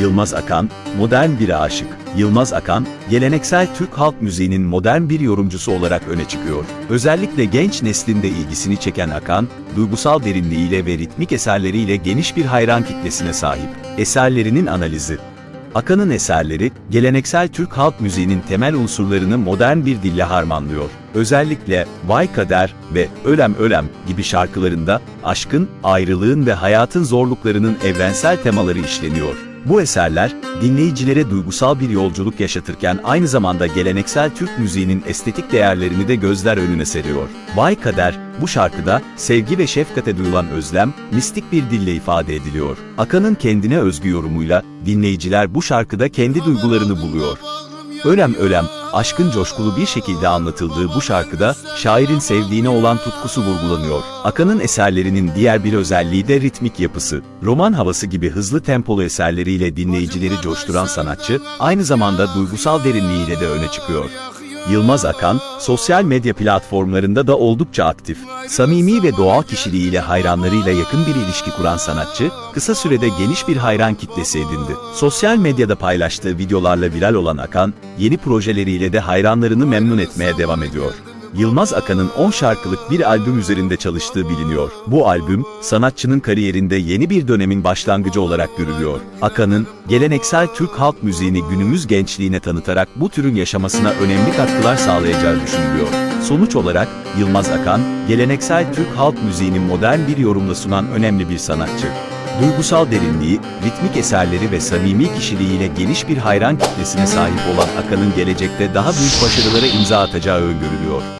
Yılmaz Akan, modern bir aşık. Yılmaz Akan, geleneksel Türk halk müziğinin modern bir yorumcusu olarak öne çıkıyor. Özellikle genç neslinde ilgisini çeken Akan, duygusal derinliğiyle ve ritmik eserleriyle geniş bir hayran kitlesine sahip. Eserlerinin analizi Akan'ın eserleri, geleneksel Türk halk müziğinin temel unsurlarını modern bir dille harmanlıyor. Özellikle Vay Kader ve Ölem Ölem gibi şarkılarında aşkın, ayrılığın ve hayatın zorluklarının evrensel temaları işleniyor. Bu eserler, dinleyicilere duygusal bir yolculuk yaşatırken aynı zamanda geleneksel Türk müziğinin estetik değerlerini de gözler önüne seriyor. Vay Kader, bu şarkıda sevgi ve şefkate duyulan özlem, mistik bir dille ifade ediliyor. Akan'ın kendine özgü yorumuyla, dinleyiciler bu şarkıda kendi duygularını buluyor. Ölem ölem, aşkın coşkulu bir şekilde anlatıldığı bu şarkıda, şairin sevdiğine olan tutkusu vurgulanıyor. Akan'ın eserlerinin diğer bir özelliği de ritmik yapısı. Roman havası gibi hızlı tempolu eserleriyle dinleyicileri coşturan sanatçı, aynı zamanda duygusal derinliğiyle de öne çıkıyor. Yılmaz Akan, sosyal medya platformlarında da oldukça aktif. Samimi ve doğal kişiliğiyle hayranlarıyla yakın bir ilişki kuran sanatçı, kısa sürede geniş bir hayran kitlesi edindi. Sosyal medyada paylaştığı videolarla viral olan Akan, yeni projeleriyle de hayranlarını memnun etmeye devam ediyor. Yılmaz Akan'ın 10 şarkılık bir albüm üzerinde çalıştığı biliniyor. Bu albüm, sanatçının kariyerinde yeni bir dönemin başlangıcı olarak görülüyor. Akan'ın, geleneksel Türk halk müziğini günümüz gençliğine tanıtarak bu türün yaşamasına önemli katkılar sağlayacağı düşünülüyor. Sonuç olarak, Yılmaz Akan, geleneksel Türk halk müziğini modern bir yorumla sunan önemli bir sanatçı. Duygusal derinliği, ritmik eserleri ve samimi kişiliğiyle geniş bir hayran kitlesine sahip olan Akan'ın gelecekte daha büyük başarılara imza atacağı öngörülüyor.